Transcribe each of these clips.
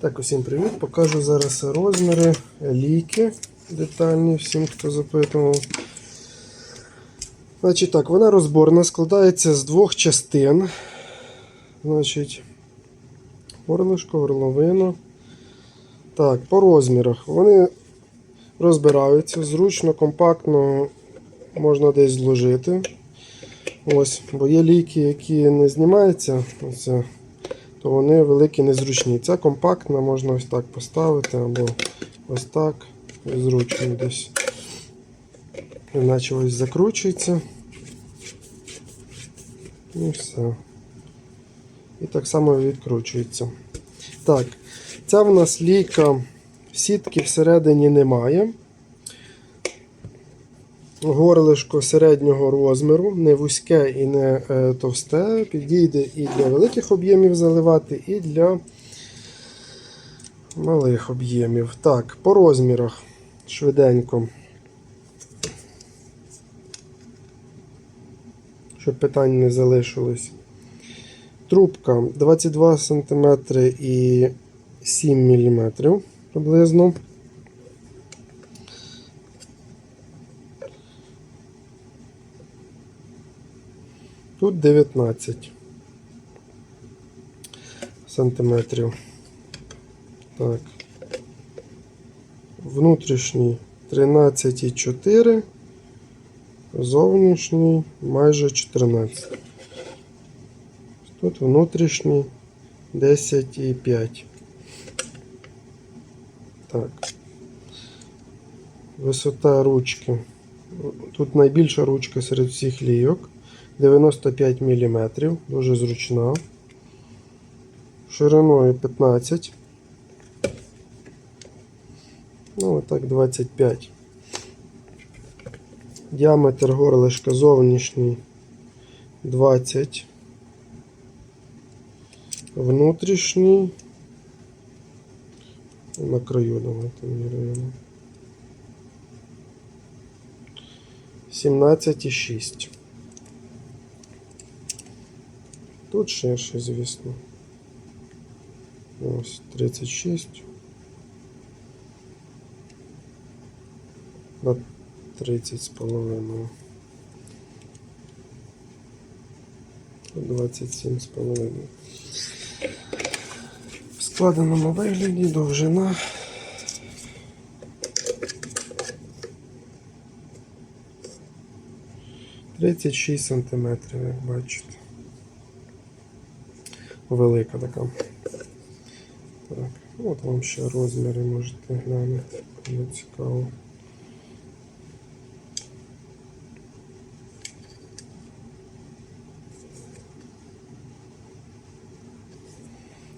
Так, усім привіт. Покажу зараз розміри ліки детальні всім, хто запитував. Значить так, вона розборна, складається з двох частин. Значить, горлишко, горловина. Так, по розмірах. Вони розбираються зручно, компактно можна десь зложити. Ось, бо є ліки, які не знімаються. Оце то вони великі незручні. Ця компактна, можна ось так поставити, або ось так, зручно десь. Іначе ось закручується. І все. І так само відкручується. Так, ця в нас ліка сітки всередині немає. Горлишко середнього розміру, не вузьке і не е, товсте. Підійде і для великих об'ємів заливати, і для малих об'ємів. Так, по розмірах швиденько. Щоб питань не залишилось. Трубка 22 см і 7 мм приблизно. Тут 19 сантиметрів. Так. Внутрішній 13,4, зовнішній майже 14. Тут внутрішній 10,5. Так. Висота ручки. Тут найбільша ручка серед всіх лійок. 95 мм, дуже зручна. Шириною 15. Ну, отак 25. Діаметр горлишка зовнішній 20. Внутрішній. На краю давайте міряємо. 17,6. Тут ширше, звісно. Ось 36. На 30 з половиною. 27 з половиною. В складеному вигляді довжина. Тридцять шість сантиметрів, як бачите. Велика така. Так, от вам ще розміри можете глянути. Кому цікаво.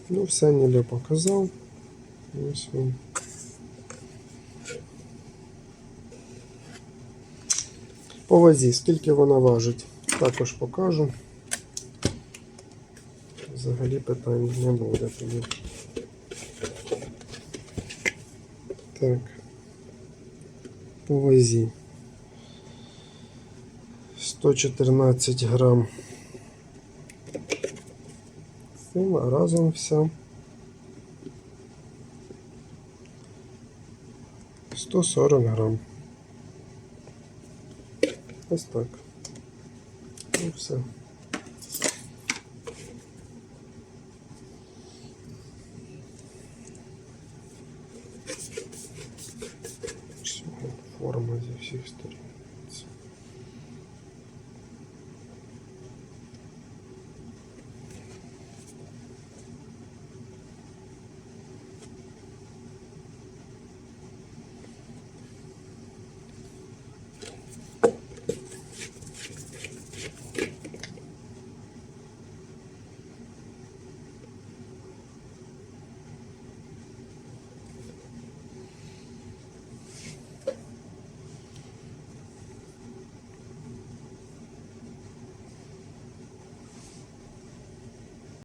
Ну, все ніби показав. Ось вам. По вазі, скільки вона важить, також покажу. Взагалі питань не буде тоді. Так. По вазі. 114 грам. Цим, разом вся. 140 грам. Ось так. І все. Форма зі всіх сторін.